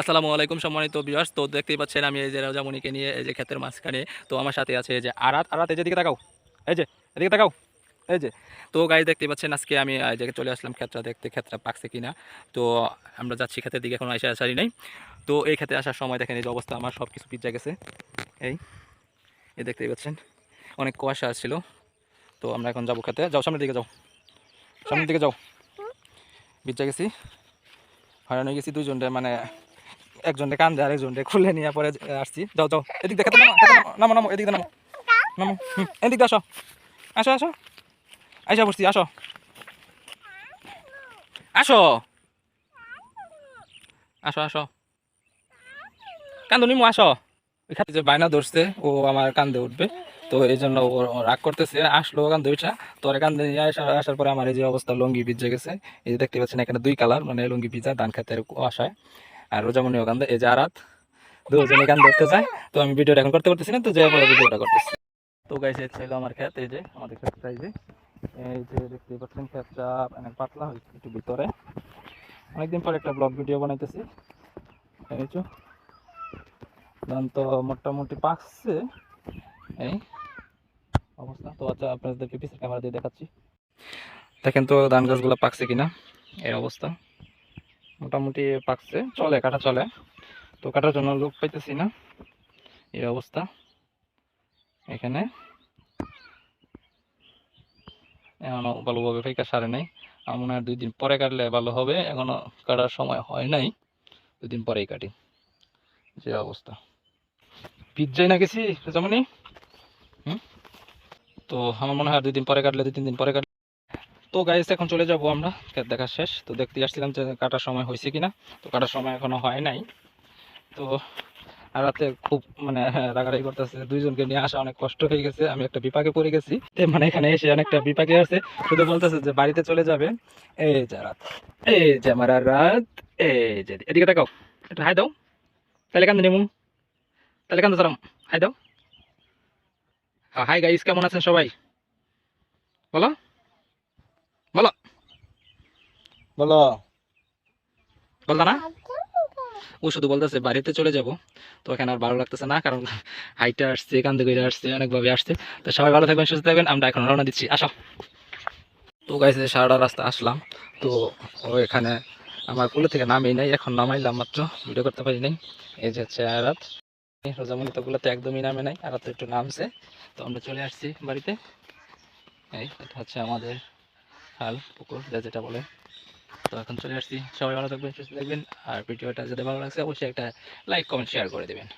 আসসালামু আলাইকুম সম্মানিত বিয়ার্স তো দেখতেই পাচ্ছেন আমি এই যে রাজামণিকে নিয়ে এই যে ক্ষেতের মাঝখানে, তো আমার সাথে আছে এই যে আরাত। আরাত এই যে দিকে তাকাও। এই যে, এদিকে তাকাও। এই যে, তো গাড়ি দেখতে পাচ্ছেন আজকে আমি এই জায়গায় চলে আসলাম ক্ষেতটা দেখতে, ক্ষেতটা পাকছে কিনা। তো আমরা যাচ্ছি ক্ষেতের দিকে, এখনও এসে আসারই নেই। তো এই ক্ষেতে আসার সময় দেখেন এই যে অবস্থা, আমার সব কিছু পিজ্জা গেছে। এই এই দেখতেই পাচ্ছেন, অনেক কুয়াশা ছিল তো আমরা এখন যাব খেতে যাও, সামনের দিকে যাও। সামনের দিকে যাও। বিজ্জা গেছি। হয়রান হয়ে গেছি দুইজনটা মানে একজনটা কান্দে আর একজনটা খুলে নিয়ে পরে আসছি। যাও যাও। এদিক দেখাতে নামো নামো, এদিক দিয়ে নামো নামো এদিক দিয়ে আসো। আসো আসো। আইসা বসছি আসো। আসো। আসো আসো। কান্দো নিমু আসো। খাতে যে বায়না ধরছে ও আমার কান্দে উঠবে। তো এই জন্য ও রাগ করতেছে। আসলো কান্দে উঠা। তো কান্দে নিয়ে আসা আসার পরে আমার এই যে অবস্থা লঙ্গি ভিজে গেছে। এই যে দেখতে পাচ্ছেন এখানে দুই কালার মানে লঙ্গি ভিজা ধান খাতের আশায় আর রোজামণিও কান্দে এই যে আরাত, দুজন কান ধরতে চায় তো আমি ভিডিওটা এখন করতে পারতেছি না, তো যে পরে ভিডিওটা করতেছি। তো গাইছে ছিল আমার ক্ষেত এই যে আমাদের ক্ষেতটা এই যে এই যে দেখতে পাচ্ছেন ক্ষেতটা অনেক পাতলা হয়েছে একটু ভিতরে। অনেকদিন পর একটা ব্লগ ভিডিও বানাইতেছি। এই যে ধান তো মোটামুটি পাকছে। এই অবস্থা, তো আচ্ছা আপনাদেরকে পিছের ক্যামেরা দিয়ে দেখাচ্ছি। দেখেন তো ধান গাছগুলো পাকছে কিনা, এই অবস্থা। মোটামুটি পাকছে, চলে, কাটা চলে। তো কাটার জন্য লোক পাইতেছি না। এই অবস্থা। এখানে। এখনও ভালোভাবে ফেকা সারে নাই। আমার দুই দিন পরে কাটলে ভালো হবে। এখনও কাটার সময় হয় নাই। দুই দিন পরেই কাটি। যে অবস্থা। পিজ্জাই না গেছি যেমনই হুম? তো আমার মনে হয় দুই দিন পরে কাটলে, দুই, তিন দিন পরে কাটলে তো গাইস এখন চলে যাব আমরা। ক্ষেত দেখা শেষ। তো দেখতে আসছিলাম যে কাটার সময় হয়েছে কিনা। তো কাটার সময় এখনও হয় নাই। তো রাতে খুব মানে রাগারাগি করতেছে। দুইজনকে নিয়ে আসা অনেক কষ্ট হয়ে গেছে। আমি একটা বিপাকে পড়ে গেছি। মানে এখানে এসে অনেকটা বিপাকে আছে। শুধু বলতেছে যে বাড়িতে চলে যাবে। এই যে রাত। এই যে আমার রাত। এই যে এদিকে তাকাও। একটু হাই দাও। তাহলে কান্দে নিমু তাহলে কান্দে সালাম। হাই দাও। হাই গাইস কেমন আছেন সবাই? বলো। বলো। বলতা না? ও শুধু বলতেছে বাড়িতে চলে যাব। তো এখানে আর ভালো লাগতেছে না কারণ হাইটে আসছে কান্দে করে আসছে অনেকভাবে আসছে। তো সবাই ভালো থাকবেন সুস্থ থাকবেন আমরা এখন রওনা দিচ্ছি। আসো। তো গাইছে সারাটা রাস্তা আসলাম তো ও এখানে আমার কুলে থেকে নামেই নাই এখন নামাইলাম মাত্র ভিডিও করতে পারি নাই। এই যে হচ্ছে আরাত রোজামণি তো গুলোতে একদমই নামে নাই আরাত তো একটু নামছে। তো আমরা চলে আসছি বাড়িতে। এই এটা হচ্ছে আমাদের হাল পুকুর যা যেটা বলে। তো এখন চলে আসছি। সবাই ভালো থাকবেন, সুস্থ থাকবেন। আর ভিডিওটা যদি ভালো লাগছে, অবশ্যই একটা লাইক কমেন্ট শেয়ার করে দেবেন।